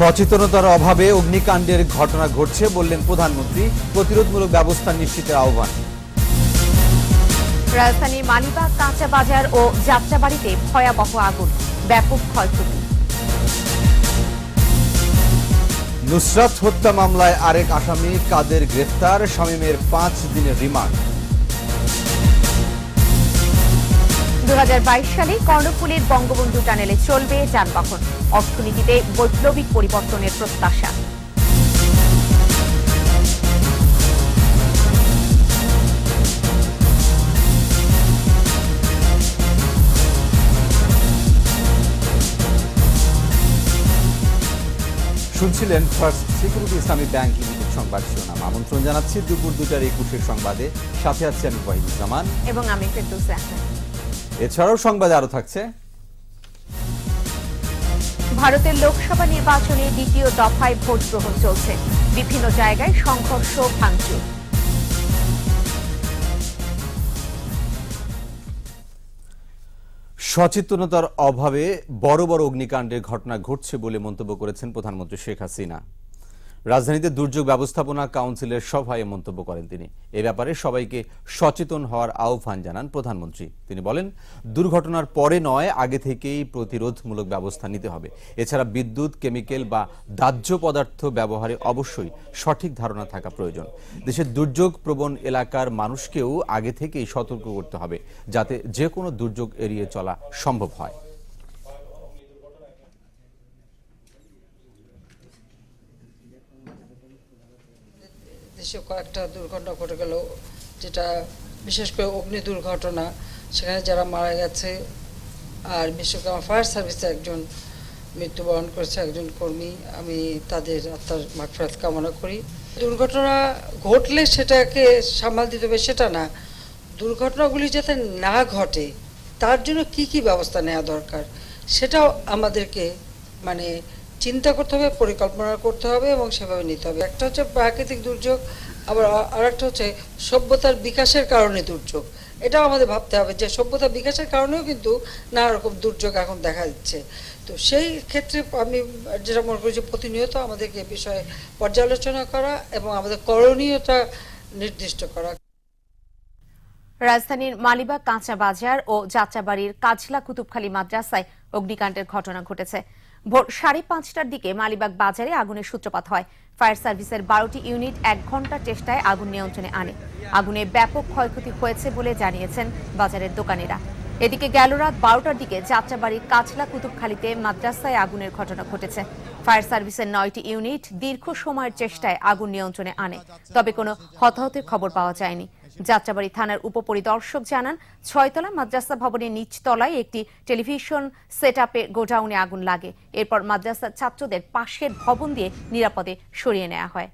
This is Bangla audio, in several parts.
সচেতনতার অভাবে অগ্নিকাণ্ডের ঘটনা ঘটছে বললেন প্রধানমন্ত্রী। প্রতিরোধমূলক ব্যবস্থা নিশ্চিতের আহ্বান। রাজধানীর মালিবাগ কাঁচা বাজার ও যাত্রাবাড়িতে ভয়াবহ আগুন। ব্যাপক ক্ষয়ক্ষতি। নুসরাত হত্যা মামলায় আরেক আসামি কাদের গ্রেফতার শামীমের পাঁচ দিনের রিমান্ড। দু সালে কর্ণফুলীর বঙ্গবন্ধু টানেলে চলবে যানবাহন। অর্থনীতিতে বৈপ্লবিক পরিবর্তনের প্রত্যাশা। শুনছিলেন first security Islami bank limited সংবাদ শিরোনাম। আমন্ত্রণ জানাচ্ছি দুপুর দুটার একুশের সংবাদে। সাথে আছি আমি ওয়াহিদুজ্জামান। এবং আমি ফেরদৌসে আহমেদ। এছাড়াও সংবাদে আরও থাকছে। ভারতের লোকসভা নির্বাচনে দ্বিতীয় দফায় ভোট গ্রহণ চলছে। বিভিন্ন জায়গায় সংঘর্ষ ভাঙচুর। সচেতনতার অভাবে বড় বড় অগ্নিকাণ্ডের ঘটনা ঘটছে বলে মন্তব্য করেছেন প্রধানমন্ত্রী শেখ হাসিনা। রাজধানীতে দুর্যোগ ব্যবস্থাপনা কাউন্সিলের সভায় মন্তব্য করেন তিনি। এ ব্যাপারে সবাইকে সচেতন হওয়ার আহ্বান জানান প্রধানমন্ত্রী। তিনি বলেন, দুর্ঘটনার পরে নয়, আগে থেকেই প্রতিরোধমূলক ব্যবস্থা নিতে হবে। এছাড়া বিদ্যুৎ, কেমিক্যাল বা দাহ্য পদার্থ ব্যবহারে অবশ্যই সঠিক ধারণা থাকা প্রয়োজন। দেশের দুর্যোগ প্রবণ এলাকার মানুষকেও আগে থেকেই সতর্ক করতে হবে, যাতে যে কোনো দুর্যোগ এড়িয়ে চলা সম্ভব হয়। দেশে কয়েকটা দুর্ঘটনা ঘটে গেল, যেটা বিশেষ করে অগ্নি দুর্ঘটনা। সেখানে যারা মারা গেছে, আর বিশেষ করে ফায়ার সার্ভিসে একজন মৃত্যুবরণ করেছে, একজন কর্মী, আমি তাদের আত্মার মাগফিরাত কামনা করি। দুর্ঘটনা ঘটলে সেটাকে সামাল দিতে হবে, সেটা না। দুর্ঘটনাগুলি যাতে না ঘটে, তার জন্য কি কি ব্যবস্থা নেওয়া দরকার, সেটাও আমাদেরকে মানে চিন্তা করতে হবে, পরিকল্পনা করতে হবে এবং সেভাবে নিতে হবে। একটা হচ্ছে প্রাকৃতিক দুর্যোগ, আবার আর একটা হচ্ছে সভ্যতার বিকাশের কারণে দুর্যোগ। এটাও আমাদের ভাবতে হবে যে সভ্যতার বিকাশের কারণেও কিন্তু নানা রকম দুর্যোগ এখন দেখা দিচ্ছে। তো সেই ক্ষেত্রে আমি যেটা মনে করি যে প্রতিনিয়ত আমাদেরকে বিষয়ে পর্যালোচনা করা এবং আমাদের করণীয়তা নির্দিষ্ট করা। রাজধানীর মালিবাগ, কাঁচা বাজার ও যাত্রাবাড়ির কাজলা কুতুবখালী মাদ্রাসায় অগ্নিকাণ্ডের ঘটনা ঘটেছে। ভোর সাড়ে পাঁচটার দিকে মালিবাগ বাজারে আগুনের সূত্রপাত হয়। ফায়ার সার্ভিসের বারোটি ইউনিট এক ঘণ্টার চেষ্টায় আগুন নিয়ন্ত্রণে আনে। আগুনে ব্যাপক ক্ষয়ক্ষতি হয়েছে বলে জানিয়েছেন বাজারের দোকানেরা। এদিকে গেল রাত বারোটার দিকে যাত্রাবাড়ির কাছলা কুতুবখালীতে মাদ্রাসায় আগুনের ঘটনা ঘটেছে। ফায়ার সার্ভিসের নয়টি ইউনিট দীর্ঘ সময়ের চেষ্টায় আগুন নিয়ন্ত্রণে আনে, তবে কোনো হতাহতের খবর পাওয়া যায়নি। যাত্রাবাড়ি থানার উপপরিদর্শক জানান, ছয়তলা মাদ্রাসা ভবনের নিচতলায় একটি টেলিভিশন সেট আপে গোডাউনে আগুন লাগে। এরপর মাদ্রাসার ছাত্রদের পাশের ভবন দিয়ে নিরাপদে সরিয়ে নেওয়া হয়।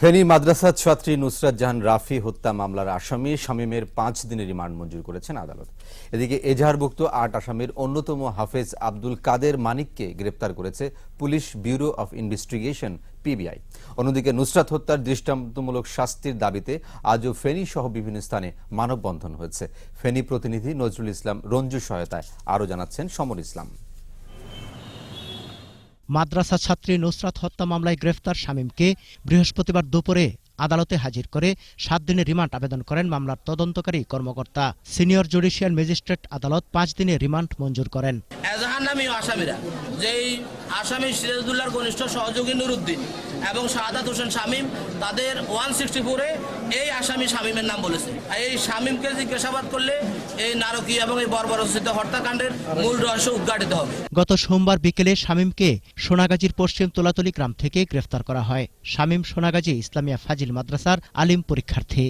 ফেনী মাদ্রাসার ছাত্রী নুসরাত জাহান রাফি হত্যা মামলার আসামি শামীমের পাঁচ দিনের রিমান্ড মঞ্জুর করেছেন আদালত। এদিকে এজাহারভুক্ত আট আসামির অন্যতম হাফেজ আব্দুল কাদের মানিককে গ্রেপ্তার করেছে police bureau of investigation PBI অন্যদিকে নুসরাত হত্যার দৃষ্টান্তমূলক শাস্তির দাবিতে আজও ফেনী সহ বিভিন্ন স্থানে মানববন্ধন হয়েছে। ফেনী প্রতিনিধি নজরুল ইসলাম রঞ্জু সহায়তায় আরও জানাচ্ছেন সমর ইসলাম। মাদ্রাসা ছাত্রী নুসরাত হত্যা মামলায় গ্রেফতার শামীমকে বৃহস্পতিবার দুপুরে আদালতে হাজির করে সাত দিনের রিমান্ড আবেদন করেন মামলার তদন্তকারী কর্মকর্তা। সিনিয়র জুডিশিয়াল ম্যাজিস্ট্রেট আদালত পাঁচ দিনের রিমান্ড মঞ্জুর করেন। এজাহার আসামিরা, যেই আসামি সিরাজদুল্লাহর ঘনিষ্ঠ সহযোগী নুরুদ্দিন এবং শাহাদাত হোসেন শামীম তাদের ওয়ান সিক্সটি ফোরে এই আসামি শামীমের নাম বলেছে। এই শামীমকে জিজ্ঞাসাবাদ করলে এই নারকীয় এবং এই বর্বরচিত হত্যাকাণ্ডের মূল রহস্য উদ্ঘাটিত হবে। গত সোমবার বিকেলে শামীমকে সোনাগাজীর পশ্চিম তোলাতলি গ্রাম থেকে গ্রেফতার করা হয়। শামীম সোনাগাজী ইসলামিয়া ফাজিল মাদ্রাসার আলিম পরীক্ষার্থী।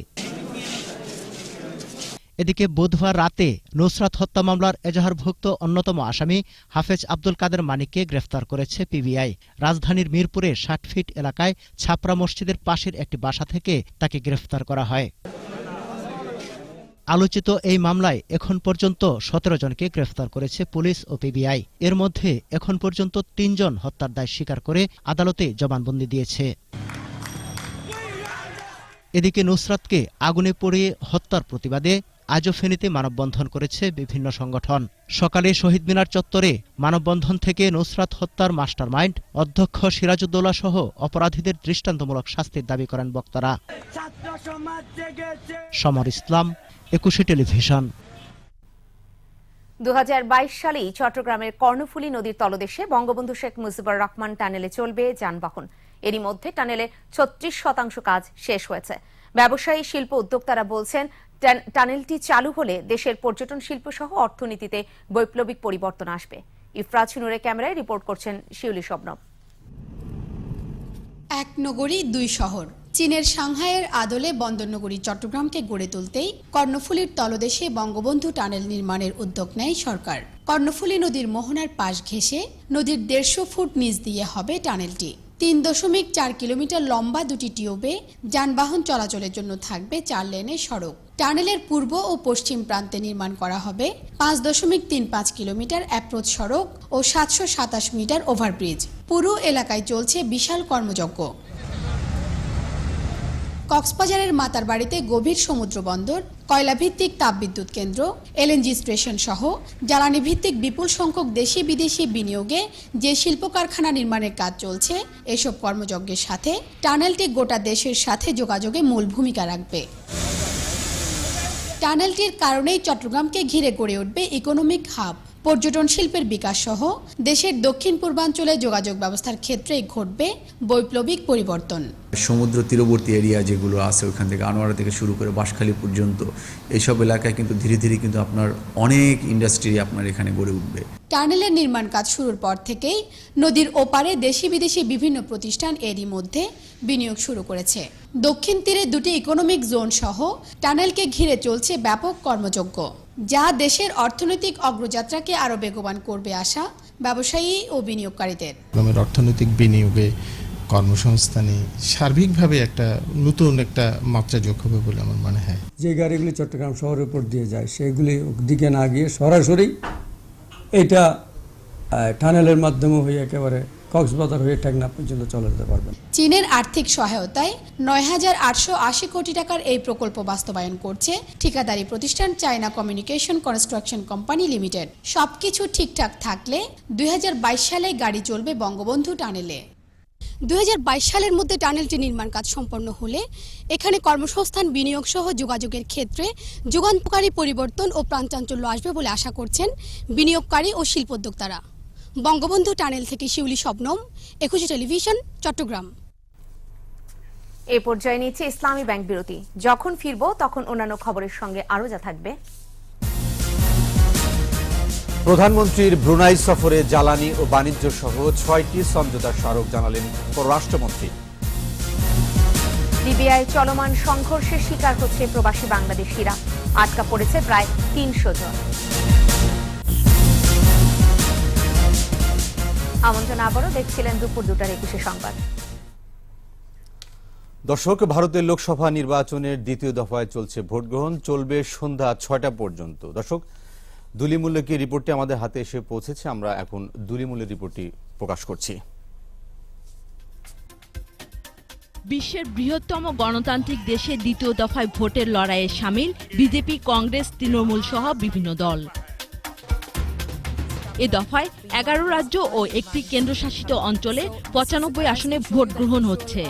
এদিকে বুধবার রাতে নুসরাত হত্যা মামলার এজাহারভুক্ত অন্যতম আসামি হাফেজ আব্দুল কাদের মানিককে গ্রেফতার করেছে পিবিআই। রাজধানীর মিরপুরে ষাট ফিট এলাকায় ছাপরা মসজিদের পাশের একটি বাসা থেকে তাকে গ্রেফতার করা হয়। আলোচিত এই মামলায় এখন পর্যন্ত সতেরো জনকে গ্রেফতার করেছে পুলিশ ও পিবিআই। এর মধ্যে এখন পর্যন্ত তিনজন হত্যার দায় স্বীকার করে আদালতে জবানবন্দি দিয়েছে। এদিকে নুসরাতকে আগুনে পড়িয়ে হত্যার প্রতিবাদে আজও ফেনীতে মানববন্ধন করেছে বিভিন্ন সংগঠন। সকালে শহীদ মিনার চত্বরে মানববন্ধন থেকে নুসরাত হত্যার মাস্টারমাইন্ড অধ্যক্ষ সিরাজউদ্দৌলা সহ অপরাধীদের দৃষ্টান্তমূলক শাস্তির দাবি করেন বক্তারা। সমর ইসলাম একুশে টেলিভিশন। দু সালেই চট্টগ্রামের কর্ণফুলী নদীর তলদেশে বঙ্গবন্ধু শেখ মুজিবুর রহমান টানেলে চলবে যানবাহন। এরই মধ্যে টানেলে ছত্রিশ শতাংশ কাজ শেষ হয়েছে। ব্যবসায়ী শিল্প উদ্যোক্তারা বলছেন টানেলটি চালু হলে দেশের পর্যটন শিল্প সহ অর্থনীতিতে বৈপ্লবিক পরিবর্তন আসবে। ইফরাজ নুরের ক্যামেরায় রিপোর্ট করছেন শিউলি শবনম। এক নগরী, দুই শহর। চীনের সাংহাইয়ের আদলে বন্দরনগরী, চট্টগ্রামকে গড়ে তুলতেই কর্ণফুলীর তলদেশে বঙ্গবন্ধু টানেল নির্মাণের উদ্যোগ নেয় সরকার। কর্ণফুলী নদীর মোহনার পাশ ঘেঁষে নদীর দেড়শো ফুট নিচ দিয়ে হবে টানেলটি। তিন দশমিক চার কিলোমিটার লম্বা দুটি টিউবে যানবাহন চলাচলের জন্য থাকবে চার লেনের সড়ক। টানেলের পূর্ব ও পশ্চিম প্রান্তে নির্মাণ করা হবে পাঁচ দশমিক তিন পাঁচ কিলোমিটার অ্যাপ্রোচ সড়ক ও সাতশো সাতাশ মিটার ওভারব্রিজ পুরো এলাকায় চলছে বিশাল কর্মযজ্ঞ। কক্সবাজারের মাতার বাড়িতে গভীর সমুদ্র বন্দর কয়লাভিত্তিক তাপবিদ্যুৎ কেন্দ্র, এলএনজি স্টেশন সহ জ্বালানি ভিত্তিক বিপুল সংখ্যক দেশি বিদেশি বিনিয়োগে যে শিল্প কারখানা নির্মাণের কাজ চলছে, এসব কর্মযজ্ঞের সাথে টানেলটি গোটা দেশের সাথে যোগাযোগে মূল ভূমিকা রাখবে। টানেলটির কারণেই চট্টগ্রামকে ঘিরে গড়ে উঠবে ইকোনমিক হাব। পর্যটন শিল্পের বিকাশ সহ দেশের দক্ষিণ পূর্বাঞ্চলে যোগাযোগ ব্যবস্থার ক্ষেত্রে ঘটবে বৈপ্লবিক পরিবর্তন। সমুদ্র তীরবর্তী এরিয়া যেগুলো আছে ওখান থেকে আনোয়ারা থেকে শুরু করে বাঁশখালী পর্যন্ত এইসব এলাকায় কিন্তু ধীরে ধীরে কিন্তু আপনার অনেক ইন্ডাস্ট্রি আপনার এখানে গড়ে উঠবে। টানেলের নির্মাণ কাজ শুরুর পর থেকেই নদীর ওপারে দেশি বিদেশি বিভিন্ন প্রতিষ্ঠান এরই মধ্যে বিনিয়োগ শুরু করেছে। দক্ষিণ তীরে দুটি ইকোনমিক জোন সহ টানেলকে ঘিরে চলছে ব্যাপক কর্মযজ্ঞ। যা দেশের অর্থনৈতিক অগ্রযাত্রাকে আরও বেগবান করবে আশা ব্যবসায়ী ও বিনিয়োগকারীদের। গ্রামের অর্থনৈতিক বিনিয়োগে কর্মসংস্থানে সার্বিকভাবে একটা নতুন একটা মাত্রা যোগ হবে বলে আমার মনে হয়। যে গাড়িগুলি চট্টগ্রাম শহরের উপর দিয়ে যায় সেগুলি দিকে না গিয়ে সরাসরি এইটা আহ, টানেলের মাধ্যমে হয়ে একেবারে কক্সবাজার হয়ে পর্যন্ত চলে যেতে পারবেন। চীনের আর্থিক সহায়তায় নয় হাজার আটশো আশি কোটি টাকার এই প্রকল্প বাস্তবায়ন করছে ঠিকাদারি প্রতিষ্ঠান China communication construction company limited. সবকিছু ঠিকঠাক থাকলে দুই হাজার বাইশ সালে গাড়ি চলবে বঙ্গবন্ধু টানেলে। দুই হাজার বাইশ সালের মধ্যে টানেলটি নির্মাণ কাজ সম্পন্ন হলে এখানে কর্মসংস্থান বিনিয়োগ সহ যোগাযোগের ক্ষেত্রে যুগান্তকারী পরিবর্তন ও প্রাণচাঞ্চল্য আসবে বলে আশা করছেন বিনিয়োগকারী ও শিল্পোদ্যোক্তারা। বঙ্গবন্ধু টানেল থেকে শিউলি শবনম একুশে টেলিভিশন চট্টগ্রাম। এ পর্যায়ে নিচ্ছে ইসলামী ব্যাংক বিরতি। যখন ফিরবো তখন অন্যান্য খবরের সঙ্গে আরও যা থাকবে। প্রধানমন্ত্রীর ব্রুনাই সফরে জ্বালানি ও বাণিজ্য সহ ছয়টি সমঝোতা স্মারক জানালেন পররাষ্ট্রমন্ত্রী। লিবিয়ায় চলমান সংঘর্ষের শিকার হচ্ছে প্রবাসী বাংলাদেশিরা। আটকা পড়েছে প্রায় তিনশো জন। আমন্ত্রণ আবারও দেখছিলেন দুপুর দুটার একুশে সংবাদ। দর্শক ভারতের লোকসভা নির্বাচনের দ্বিতীয় দফায় চলছে ভোট গ্রহণ চলবে সন্ধ্যা ছয়টা পর্যন্ত। দর্শক দুলিমূল্যকে রিপোর্টটি আমাদের হাতে এসে পৌঁছেছে আমরা এখন দুলিমূল্যের রিপোর্টটি প্রকাশ করছি। বিশ্বের বৃহত্তম গণতান্ত্রিক দেশে দ্বিতীয় দফায় ভোটের লড়াইয়ে সামিল বিজেপি কংগ্রেস তৃণমূল সহ বিভিন্ন দল। এ দফায় এগারো রাজ্য ও একটি কেন্দ্রশাসিত অঞ্চলে পঁচানব্বই আসনে ভোট গ্রহণ হচ্ছে।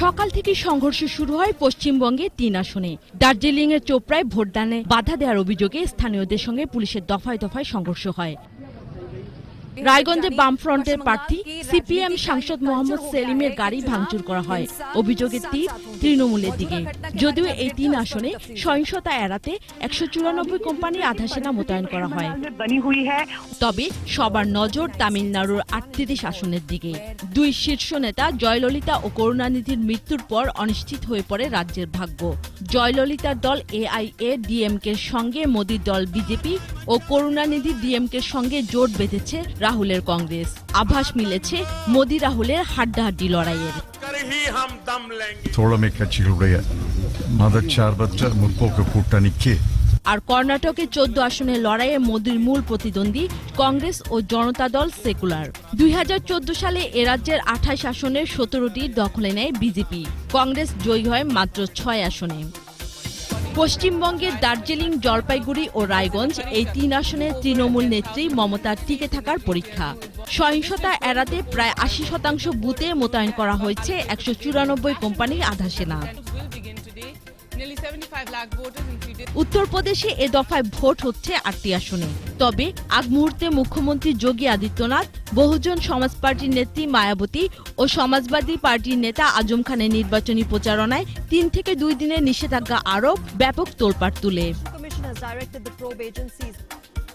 সকাল থেকে সংঘর্ষ শুরু হয় পশ্চিমবঙ্গে তিন আসনে। দার্জিলিং এর চোপড়ায় ভোটদানে বাধা দেওয়ার অভিযোগে স্থানীয়দের সঙ্গে পুলিশের দফায় দফায় সংঘর্ষ হয়। রায়গঞ্জে বামফ্রন্টের প্রার্থী সিপিএম সাংসদ মোহাম্মদ সেলিমের গাড়ি ভাঙচুর করা হয়। অভিযোগের তীর তৃণমূলের দিকে। যদিও এই তিন আসনে সহিংসতা এড়াতে একশো চুরানব্বই কোম্পানির আধা সেনা মোতায়েন করা হয়। তবে সবার নজর তামিলনাড়ুর আটত্রিশ আসনের দিকে। দুই শীর্ষ নেতা জয়ললিতা ও করুণানিধির মৃত্যুর পর অনিশ্চিত হয়ে পড়ে রাজ্যের ভাগ্য। জয়ললিতার দল এআইএ ডিএমকের সঙ্গে মোদীর দল বিজেপি ও করুণানিধি ডিএমকের সঙ্গে জোট বেঁধেছে রাহুলের কংগ্রেস। আভাস মিলেছে মোদী রাহুলের হাড্ডাহাড্ডি লড়াইয়ের। தோழமை மதச்சார்பற்ற முற்போக்கு கூட்டணிக்கு আর কর্ণাটকে চোদ্দ আসনের লড়াইয়ে মোদীর মূল প্রতিদ্বন্দ্বী কংগ্রেস ও জনতা দল সেকুলার। দুই সালে এ রাজ্যের আঠাশ আসনের সতেরোটি দখলে নেয় বিজেপি। কংগ্রেস জয়ী হয় মাত্র ছয় আসনে। পশ্চিমবঙ্গের দার্জিলিং জলপাইগুড়ি ও রায়গঞ্জ এই তিন আসনে তৃণমূল নেত্রী মমতার টিকে থাকার পরীক্ষা। সহিংসতা এড়াতে প্রায় আশি শতাংশ বুথে মোতায়েন করা হয়েছে একশো চুরানব্বই কোম্পানির আধা সেনা উত্তরপ্রদেশে এ দফায় ভোট হচ্ছে আটটি আসনে। তবে আগ মুহূর্তে মুখ্যমন্ত্রী যোগী আদিত্যনাথ, বহুজন সমাজ পার্টির নেত্রী মায়াবতী ও সমাজবাদী পার্টির নেতা আজম খানের নির্বাচনী প্রচারণায় তিন থেকে দুই দিনের নিষেধাজ্ঞা আরোপ ব্যাপক তোলপাড় তুলে।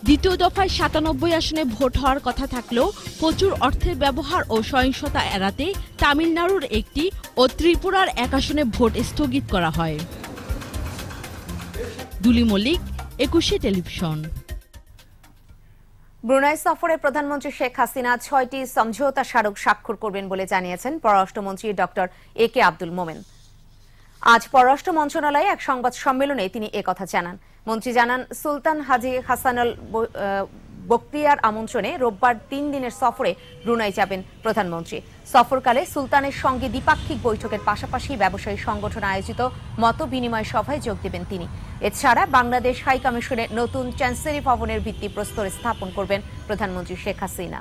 দ্বিতীয় দফায় সাতানব্বই আসনে ভোট হওয়ার কথা থাকলেও প্রচুর অর্থের ব্যবহার ও সহিংসতা এড়াতে তামিলনাড়ুর একটি ও ত্রিপুরার এক আসনে ভোট স্থগিত করা হয়। দুলি মল্লিক, একুশে টেলিভিশন। ব্রুনাই সফরে প্রধানমন্ত্রী শেখ হাসিনা ছয়টি সমঝোতা স্মারক স্বাক্ষর করবেন বলে জানিয়েছেন পররাষ্ট্রমন্ত্রী ডক্টর এ কে আব্দুল মোমেন। আজ পররাষ্ট্র মন্ত্রণালয়ে এক সংবাদ সম্মেলনে তিনি একথা জানান। মন্ত্রী জানান, সুলতান হাজি হাসানুল বক্তিয়ার আমন্ত্রণে রোববার তিন দিনের সফরে ব্রুনাই যাবেন প্রধানমন্ত্রী। সফরকালে সুলতানের সঙ্গে দ্বিপাক্ষিক বৈঠকের পাশাপাশি ব্যবসায়ী সংগঠন আয়োজিত মত বিনিময় সভায় যোগ দেবেন তিনি। এছাড়া বাংলাদেশ হাই কমিশনের নতুন চ্যান্সেরি ভবনের ভিত্তি ভিত্তিপ্রস্তর স্থাপন করবেন প্রধানমন্ত্রী শেখ হাসিনা।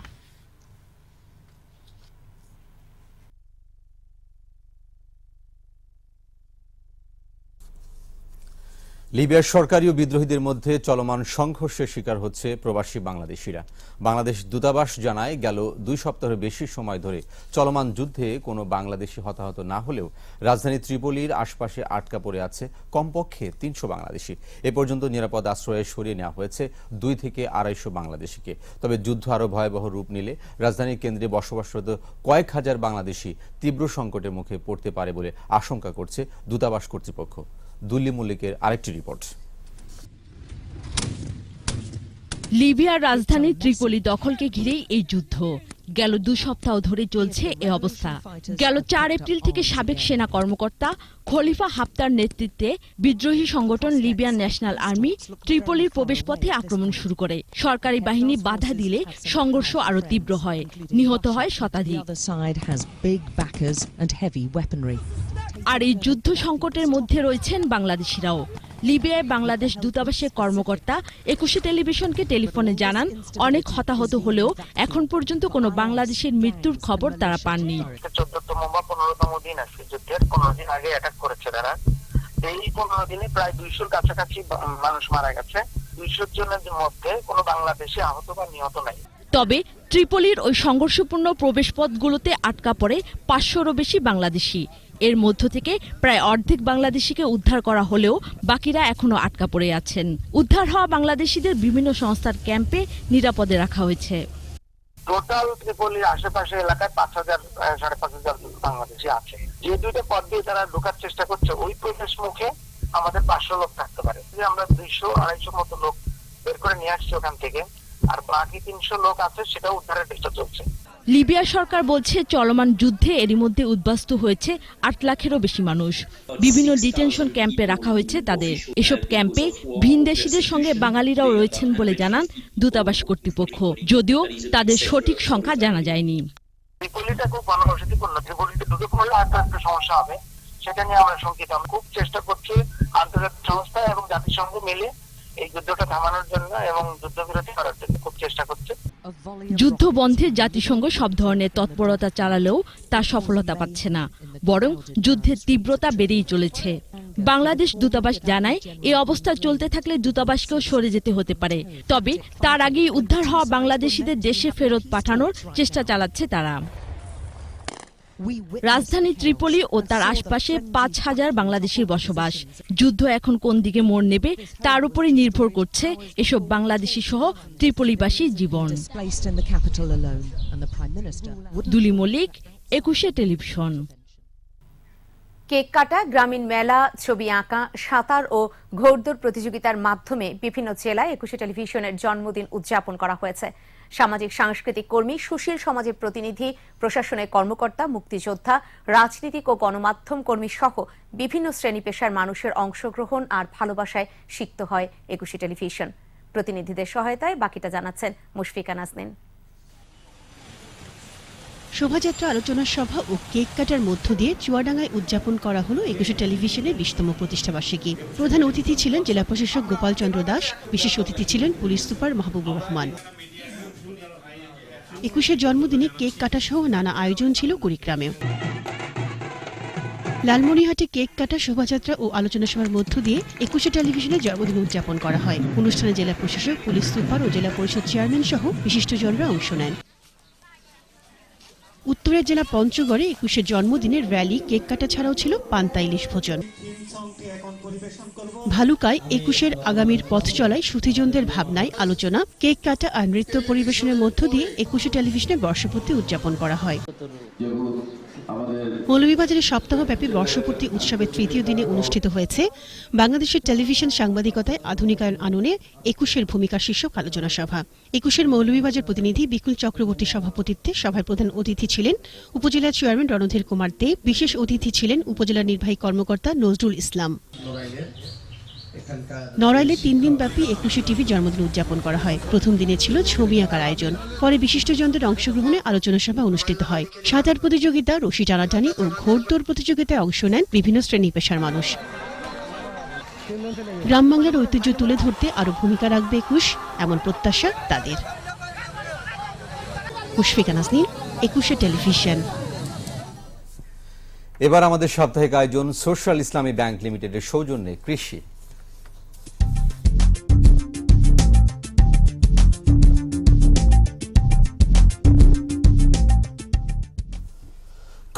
লিবিয়ার সরকারি ও বিদ্রোহীদের মধ্যে চলমান সংঘর্ষের শিকার হচ্ছে প্রবাসী বাংলাদেশিরা। বাংলাদেশ দূতাবাস জানায়, গেল দুই সপ্তাহের বেশি সময় ধরে চলমান যুদ্ধে কোনো বাংলাদেশি হতাহত না হলেও রাজধানী ত্রিপোলির আশপাশে আটকা পড়ে আছে কমপক্ষে তিনশো বাংলাদেশি। এ পর্যন্ত নিরাপদ আশ্রয়ে সরিয়ে নেওয়া হয়েছে দুই থেকে আড়াইশো বাংলাদেশিকে। তবে যুদ্ধ আরও ভয়াবহ রূপ নিলে রাজধানীর কেন্দ্রে বসবাসরত কয়েক হাজার বাংলাদেশি তীব্র সংকটের মুখে পড়তে পারে বলে আশঙ্কা করছে দূতাবাস কর্তৃপক্ষ। দুল্লি মল্লিকের আরেকটি রিপোর্ট। লিবিয়ার রাজধানী ত্রিপোলি দখলকে ঘিরেই এই যুদ্ধ। গেল দু সপ্তাহ ধরে চলছে এ অবস্থা। গেল চার এপ্রিল থেকে সাবেক সেনা কর্মকর্তা খলিফা হাফতার নেতৃত্বে বিদ্রোহী সংগঠন লিবিয়ান ন্যাশনাল আর্মি ত্রিপোলির প্রবেশপথে আক্রমণ শুরু করে। সরকারি বাহিনী বাধা দিলে সংঘর্ষ আরও তীব্র হয়। নিহত হয় শতাধিক। আর এই যুদ্ধ সংকটের মধ্যে রয়েছেন বাংলাদেশিরাও। লিবিয়ায় বাংলাদেশ দূতাবাসের কর্মকর্তা একুশে টেলিভিশনকে টেলিফোনে জানান অনেক হতাহত হলেও এখন পর্যন্ত কোনো বাংলাদেশের মৃত্যুর খবর তারা পাননি। চোদ্দতম বা পনেরোতম দিন আছে যুদ্ধের পনেরো দিন আগে অ্যাটাক করেছে তারা। এই পনেরো দিনে প্রায় দুইশোর কাছাকাছি মানুষ মারা গেছে। দুইশোর জনের মধ্যে কোনো বাংলাদেশে আহত বা নিহত নাই। তবে ত্রিপোলির ওই সংঘর্ষপূর্ণ প্রবেশপথগুলোতে আটকা পড়ে পাঁচশোরও বেশি বাংলাদেশি। এর মধ্য থেকে প্রায় অর্ধেক বাংলাদেশিকে উদ্ধার করা হলেও বাকিরা এখনও আটকা পড়ে আছেন। উদ্ধার হওয়া বাংলাদেশিদের বিভিন্ন সংস্থার ক্যাম্পে নিরাপদে রাখা হয়েছে। টোটাল ত্রিপলির আশেপাশে এলাকায় পাঁচ হাজার সাড়ে পাঁচ হাজার বাংলাদেশি আছে। যে দুইটা দিয়ে তারা ঢোকার চেষ্টা করছে, ওই প্রদেশ মুখে আমাদের পাঁচশো লোক থাকতে পারে। আমরা দুইশো, আড়াইশো মতো লোক বের করে নিয়ে আসছি ওখান থেকে, আর বাকি তিনশো লোক আছে সেটা উদ্ধারের চেষ্টা চলছে। লিবিয়া সরকার বলছে, চলমান যুদ্ধে এরই মধ্যে উদ্বাস্তু হয়েছে আট লাখেরও বেশি মানুষ। বিভিন্ন ডিটেনশন ক্যাম্পে রাখা হয়েছে তাদের। এসব ক্যাম্পে ভিনদেশিদের সঙ্গে বাঙালিরাও রয়েছেন বলে জানান দূতাবাস কর্তৃপক্ষ। যদিও তাদের সঠিক সংখ্যা জানা যায়নি। সমস্যা হবে, সেটা নিয়ে আমরা শঙ্কিত আমরা খুব চেষ্টা করছি আন্তর্জাতিক সংস্থা এবং জাতিসংঘ মিলে এই যুদ্ধটা থামানোর জন্য এবং যুদ্ধবিরতি করার জন্য খুব চেষ্টা করছে। যুদ্ধ বন্ধে জাতিসংঘ সব ধরনের তৎপরতা চালালেও তা সফলতা পাচ্ছে না, বরং যুদ্ধের তীব্রতা বেড়েই চলেছে। বাংলাদেশ দূতাবাস জানায় এই অবস্থা চলতে থাকলে দূতাবাসকেও সরে যেতে হতে পারে। তবে তার আগেই উদ্ধার হওয়া বাংলাদেশিদের দেশে ফেরত পাঠানোর চেষ্টা চালাচ্ছে তারা। রাজধানী ত্রিপোলি ও তার আশপাশে পাঁচ হাজার বাংলাদেশির বসবাস। যুদ্ধ এখন কোন দিকে মোড় নেবে তার উপরই নির্ভর করছে এসব বাংলাদেশি সহ ত্রিপোলিবাসীর জীবন। দুলি মল্লিক একুশে টেলিভিশন। কেক কাটা গ্রামীণ মেলা ছবি আঁকা সাঁতার ও ঘোড়দৌড় প্রতিযোগিতার মাধ্যমে বিভিন্ন জেলায় একুশে টেলিভিশনের জন্মদিন উদযাপন করা হয়েছে। সামাজিক সাংস্কৃতিক কর্মী সুশীল সমাজের প্রতিনিধি, প্রশাসনের কর্মকর্তা, মুক্তিযোদ্ধা, রাজনীতিক ও গণমাধ্যম কর্মী সহ বিভিন্ন শ্রেণি পেশার মানুষের অংশগ্রহণ আর ভালোবাসায় সিক্ত হয় একুশে টেলিভিশন। প্রতিনিধিদের সহায়তায় বাকিটা জানাচ্ছেন মুশফিকা নাজনীন। শোভাযাত্রা আলোচনা সভা ও কেক কাটার মধ্য দিয়ে চুয়াডাঙ্গায় উদযাপন করা হলো একুশে টেলিভিশনের বিশতম প্রতিষ্ঠাবার্ষিকী প্রধান অতিথি ছিলেন জেলা প্রশাসক গোপাল চন্দ্র দাস, বিশেষ অতিথি ছিলেন পুলিশ সুপার মাহবুবুর রহমান। একুশের জন্মদিনে কেক কাটা সহ নানা আয়োজন ছিল কুড়িগ্রামেও লালমনিহাটে কেক কাটা শোভাযাত্রা ও আলোচনা সভার মধ্য দিয়ে একুশে টেলিভিশনে জন্মদিন উদযাপন করা হয়। অনুষ্ঠানে জেলা প্রশাসক, পুলিশ সুপার ও জেলা পরিষদ চেয়ারম্যান সহ বিশিষ্টজনরা অংশ নেন। উত্তরের জেলা পঞ্চগড়ে একুশে জন্মদিনের র্যালি, কেক কাটা ছাড়াও ছিল পান্তা ইলিশ ভোজন। ভালুকায় একুশের আগামীর পথ চলায় সুথিজনদের ভাবনায় আলোচনা, কেক কাটা আর নৃত্য পরিবেশনের মধ্য দিয়ে একুশে টেলিভিশনে বর্ষপূর্তি উদযাপন করা হয়। মৌলভীবাজারের সপ্তাহব্যাপী বর্ষপূর্তি উৎসবের তৃতীয় দিনে অনুষ্ঠিত হয়েছে বাংলাদেশের টেলিভিশন সাংবাদিকতায় আধুনিকায়ন আননে একুশের ভূমিকা শীর্ষক আলোচনা সভা। একুশের মৌলভীবাজার প্রতিনিধি বিকুল চক্রবর্তী সভাপতিত্বে সভার প্রধান অতিথি ছিলেন উপজেলা চেয়ারম্যান রণধীর কুমার দেব বিশেষ অতিথি ছিলেন উপজেলা নির্বাহী কর্মকর্তা নজরুল ইসলাম। নড়াইলে তিন দিনব্যাপী একুশে টিভি জন্মদিন উদযাপন করা হয়। প্রথম দিনে ছিল ছবি আঁকার আয়োজন। পরে বিশিষ্টজনদের অংশগ্রহণে আলোচনা সভা অনুষ্ঠিত হয়। সাঁতার প্রতিযোগিতা, রশি টানাটানি ও ঘোড়দৌড় প্রতিযোগিতায় অংশ নেন বিভিন্ন শ্রেণি পেশার মানুষ। গ্রাম বাংলার ঐতিহ্য তুলে ধরতে আরও ভূমিকা রাখবে একুশ, এমন প্রত্যাশা তাদের। একুশে টেলিভিশন। এবার আমাদের সাপ্তাহিক আয়োজন, সোশ্যাল ইসলামী ব্যাংক লিমিটেডের সৌজন্যে কৃষি।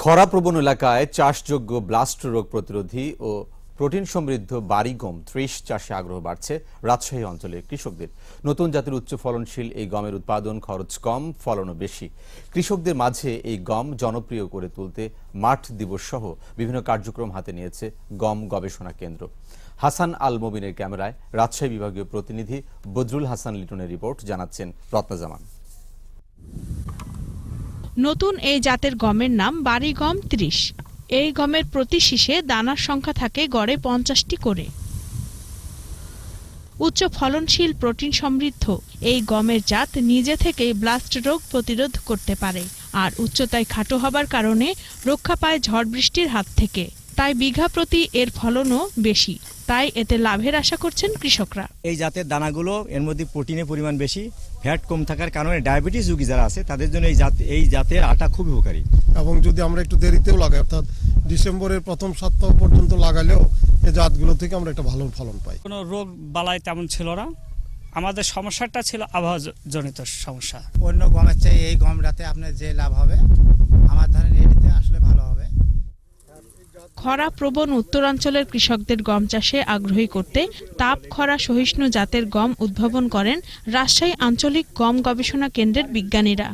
খরাপ্রবণ এলাকায় চাষযোগ্য ব্লাস্ট রোগ প্রতিরোধী ও প্রোটিন সমৃদ্ধ বাড়ি গম ত্রিশ চাষে আগ্রহ বাড়ছে রাজশাহী অঞ্চলের কৃষকদের। নতুন জাতের উচ্চ ফলনশীল এই গমের উৎপাদন খরচ কম, ফলনও বেশি। কৃষকদের মাঝে এই গম জনপ্রিয় করে তুলতে মাঠ দিবস সহ বিভিন্ন কার্যক্রম হাতে নিয়েছে গম গবেষণা কেন্দ্র। হাসান আল মোবিনের ক্যামেরায় রাজশাহী বিভাগীয় প্রতিনিধি বদরুল হাসান লিটনের রিপোর্ট জানাচ্ছেন রত্নজামান নতুন এই জাতের গমের নাম বাড়ি গম ত্রিশ। এই গমের প্রতি শীষে দানার সংখ্যা থাকে গড়ে পঞ্চাশটি করে। উচ্চ ফলনশীল প্রোটিন সমৃদ্ধ। এই গমের জাত নিজে থেকেই ব্লাস্ট রোগ প্রতিরোধ করতে পারে। আর উচ্চতায় খাটো হবার কারণে রক্ষা পায় ঝড় বৃষ্টির হাত থেকে। তাই বিঘা প্রতি এর ফলনও বেশি। তাই এতে লাভের আশা করছেন কৃষকরা। এই জাতের দানাগুলো এর মধ্যে প্রোটিনের পরিমাণ বেশি ফ্যাট কম থাকার কারণে ডায়াবেটিস রোগী যারা আছে তাদের জন্য এই জাত এই জাতের আটা খুবই উপকারী। এবং যদি আমরা একটু দেরিতেও লাগাই অর্থাৎ ডিসেম্বরের প্রথম সপ্তাহ পর্যন্ত লাগালেও এই জাতগুলো থেকে আমরা একটা ভালো ফলন পাই। কোনো রোগ বালাই তেমন ছিল না। আমাদের সমস্যাটা ছিল আবহাওয়া জনিত সমস্যা। অন্য গমের চেয়ে এই গমটাতে আপনার যে লাভ হবে আমার ধরেন এটিতে আসলে ভালো হবে। খরা প্রবণ উত্তরাঞ্চলের কৃষকদের গম চাষে আগ্রহী করতে তাপ খরা সহিষ্ণু জাতের গম উদ্ভাবন করেন রাজশাহী আঞ্চলিক গম গবেষণা কেন্দ্রের বিজ্ঞানীরা।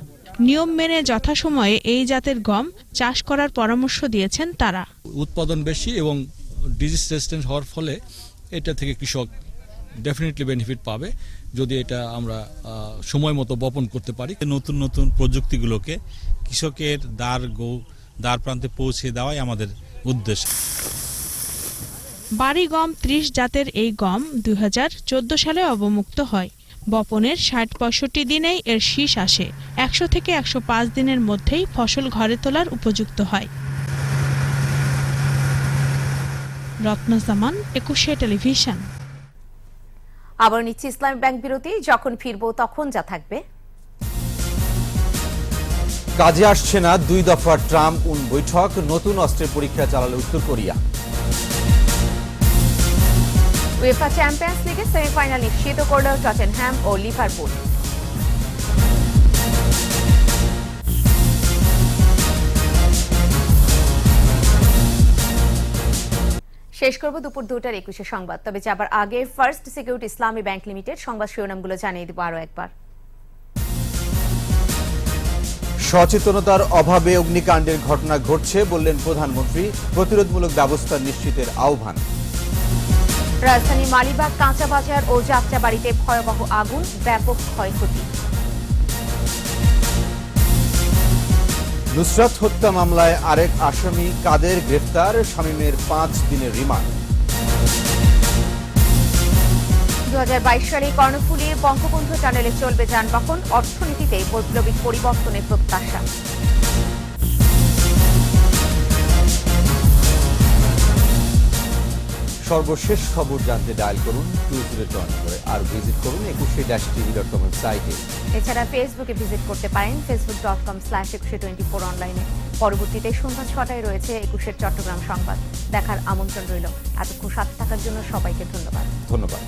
নিয়ম মেনে যথাসময়ে এই জাতের গম চাষ করার পরামর্শ দিয়েছেন তারা। উৎপাদন বেশি এবং ডিজিজ হওয়ার ফলে এটা থেকে কৃষক ডেফিনেটলি বেনিফিট পাবে যদি এটা আমরা সময় মতো বপন করতে পারি। নতুন নতুন প্রযুক্তিগুলোকে কৃষকের দ্বার গো দ্বার প্রান্তে পৌঁছে দেওয়াই আমাদের উদ্দেশ্য। বাড়ি গম ত্রিশ জাতের এই গম দুই সালে অবমুক্ত হয়। বপনের ষাট পঁয়ষট্টি দিনেই এর শীষ আসে। একশো থেকে একশো পাঁচ দিনের মধ্যেই ফসল ঘরে তোলার উপযুক্ত হয়। রত্নজামান একুশে টেলিভিশন। আবার নিচ্ছি ইসলামী ব্যাংক বিরতি। যখন ফিরবো তখন যা থাকবে। কাজে আসছে না। দুই দফা ট্রাম্প উন বৈঠক, নতুন অস্ত্রের পরীক্ষা চালালো উত্তর কোরিয়া। উয়েফা চ্যাম্পিয়ন্স লিগের সেমিফাইনাল নিশ্চিত করল টটেনহ্যাম ও লিভারপুল শেষ করব দুপুর দুটার একুশে সংবাদ। তবে যাবার আগে first security Islami bank limited সংবাদ শিরোনামগুলো জানিয়ে দেবো আরও একবার। সচেতনতার অভাবে অগ্নিকাণ্ডের ঘটনা ঘটছে বললেন প্রধানমন্ত্রী। প্রতিরোধমূলক ব্যবস্থা নিশ্চিতের আহ্বান। রাজধানী মালিবাগ কাঁচা বাজার ও যাত্রাবাড়িতে ভয়াবহ আগুন ব্যাপক ক্ষয়ক্ষতি। নুসরাত হত্যা মামলায় আরেক আসামি কাদের গ্রেফতার? শামীমের পাঁচ দিনের রিমান্ড। দু সালে কর্ণফুলী বঙ্গবন্ধু চ্যানেলে চলবে যানবাহন অর্থনীতিতে বৈপ্লবিক পরিবর্তনের প্রত্যাশা। সর্বশেষ খবর জানতে ডায়াল করুন টু জিরো করে আর ভিজিট করুন একুশে ড্যাশ টিভি ডট কম সাইটে। এছাড়া ফেসবুকে ভিজিট করতে পারেন Facebook dot com slash Ekushey twenty four অনলাইনে পরবর্তীতে সন্ধ্যা ছটায় রয়েছে একুশের চট্টগ্রাম সংবাদ। দেখার আমন্ত্রণ রইল। এতক্ষণ সাথে থাকার জন্য সবাইকে ধন্যবাদ। ধন্যবাদ।